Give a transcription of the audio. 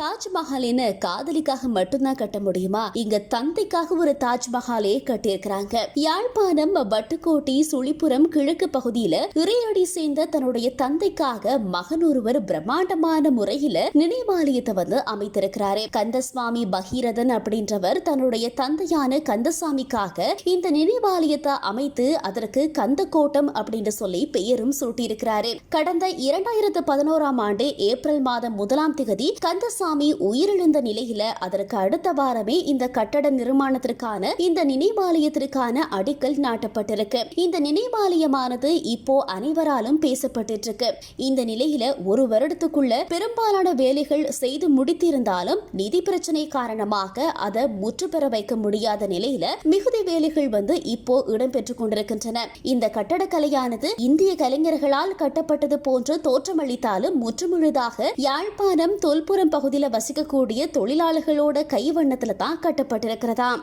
தாஜ்மஹாலின்னு காதலிக்காக மட்டும்தான் கட்ட முடியுமா? இங்க தந்தைக்காக ஒரு தாஜ்மஹாலே கட்டியிருக்கிறாங்க. யாழ்ப்பாணம் வட்டுக்கோட்டை சுழிப்புரம் கிழக்கு பகுதியில இறையடி சேர்ந்த தன்னுடைய தந்தைக்காக மகன் ஒருவர் பிரம்மாண்டமான முறையில நினைவாலயத்தை வந்து அமைத்திருக்கிறாரு. கந்தசுவாமி பகீரதன் அப்படின்றவர் தன்னுடைய தந்தையான கந்தசாமிக்காக இந்த நினைவாலயத்தை அமைத்து அதற்கு கந்தக்கோட்டம் அப்படின்னு சொல்லி பெயரும் சூட்டியிருக்கிறாரு. கடந்த இரண்டாயிரத்து பதினோராம் ஆண்டு ஏப்ரல் மாதம் முதலாம் திகதி கந்தசாமி உயிரிழந்த நிலையில அதற்கு அடுத்த வாரமே இந்த கட்டட நிர்மாணத்திற்கான இந்த நினைவாலயத்திற்கான அடிக்கல் நாட்டப்பட்டிருக்கு. இந்த நினைவாலயமானது இப்போ அனைவராலும் பேசப்பட்டு இருக்கு இந்த நிலையில ஒரு வருடத்துக்குள்ள பெரும்பாலான வேலைகள் செய்து முடித்திருந்தாலும் நிதி பிரச்சனை காரணமாக அதை முற்றுப்பெற வைக்க முடியாத நிலையில மிகுதி வேலைகள் வந்து இப்போ இடம்பெற்றுக் கொண்டிருக்கின்றன. இந்த கட்டடக்கலையானது இந்திய கலைஞர்களால் கட்டப்பட்டது போன்று தோற்றமளித்தாலும் முற்றுமுழுதாக யாழ்ப்பாணம் தொல்புரம் பகுதியில் வசிக்கக்கூடிய தொழிலாளர்களோட கைவண்ணத்தில் தான் கட்டப்பட்டிருக்கிறதாம்.